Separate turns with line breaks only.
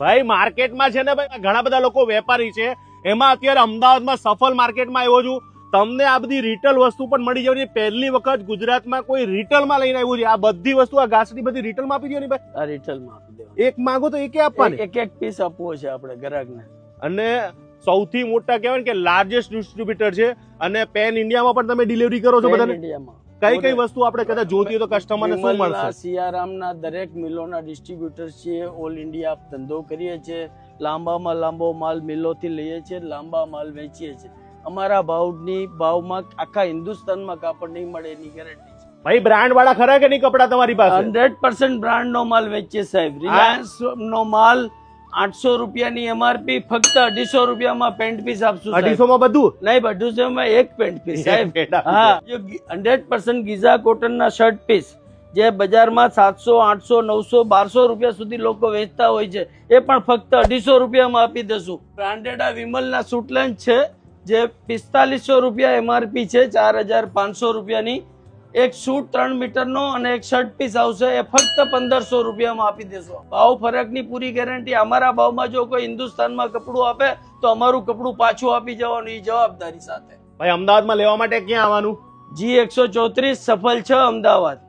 ભાઈ માર્કેટમાં છે ને ભાઈ ઘણા બધા લોકો વેપારી છે. એમાં અત્યારે અમદાવાદમાં સફળ માર્કેટમાં આવ્યો છું. તમને આ બધી રિટેલ વસ્તુ પણ મળી જવાની. પહેલી વખત ગુજરાતમાં કોઈ રિટેલમાં લઈને આવ્યું છે. આ બધી વસ્તુ આ ઘાસની બધી રિટેલમાં આપી દો ને ભાઈ?
આ રિટેલમાં આપી દેવાનું.
એક માંગો તો એકે આપવાની.
એક એક પીસ આપવો છે આપણે ગ્રાહકને.
અને સૌથી મોટા કહેવાય ને કે લાર્જેસ્ટ ડિસ્ટ્રીબ્યુટર છે. અને પેન ઇન્ડિયામાં પણ તમે ડિલિવરી કરો છો બધાને?
ઇન્ડિયામાં
કઈ કઈ વસ્તુ આપણે કદાચ જોતી તો કસ્ટમરને શું મળશે?
સિયારામના દરેક મિલોના ડિસ્ટ્રીબ્યુટર છીએ ઓલ ઇન્ડિયા ધંધો કરીએ છીએ લાંબામાં લાંબો માલ મિલોથી લઈએ છીએ લાંબા માલ વેચીએ છીએ. અમારા ભાવની ભાવમાં આખા હિન્દુસ્તાનમાં કાપડ નહીં મળે એની ગેરંટી છે.
ભાઈ બ્રાન્ડ વાળા ખરા કે નહીં કપડા તમારી પાસે?
હંડ્રેડ પર્સન્ટ બ્રાન્ડ નો માલ વેચીએ સાહેબ. રિલાયન્સ નો માલ આઠસો રૂપિયાની એમઆરપી ફક્ત અઢીસો રૂપિયામાં પેન્ટ પીસ આપશું
અઢીસો માં બધું?
નહીં અઢીસો માં એક પેન્ટ પીસ સાહેબ. હા. હંડ્રેડ પર્સન્ટ ગીઝા કોટનના શર્ટ પીસ જે બજારમાં સાતસો આઠસો નવસો બારસો રૂપિયા સુધી લોકો વેચતા હોય છે એ પણ ફક્ત અઢીસો રૂપિયામાં આપી દેશું બ્રાન્ડેડ આ વિમલના સુટલેન્ડ છે જે પિસ્તાલીસો રૂપિયા એમઆરપી છે ચાર હજાર પાંચસો રૂપિયાની. એક શૂટ ત્રણ મીટરનો અને એક શર્ટ પીસ આવશે એ ફક્ત પંદરસો રૂપિયામાં આપી દેશો. ભાવ ફરકની પૂરી ગેરંટી અમારા ભાવમાં જો કોઈ હિન્દુસ્તાનમાં કપડું આપે તો અમારું કપડું પાછું આપી જવાનું એ જવાબદારી સાથે.
ભાઈ અમદાવાદમાં લેવા માટે ક્યાં આવવાનું?
જી એકસો ચોત્રીસ સફલ છે અમદાવાદ.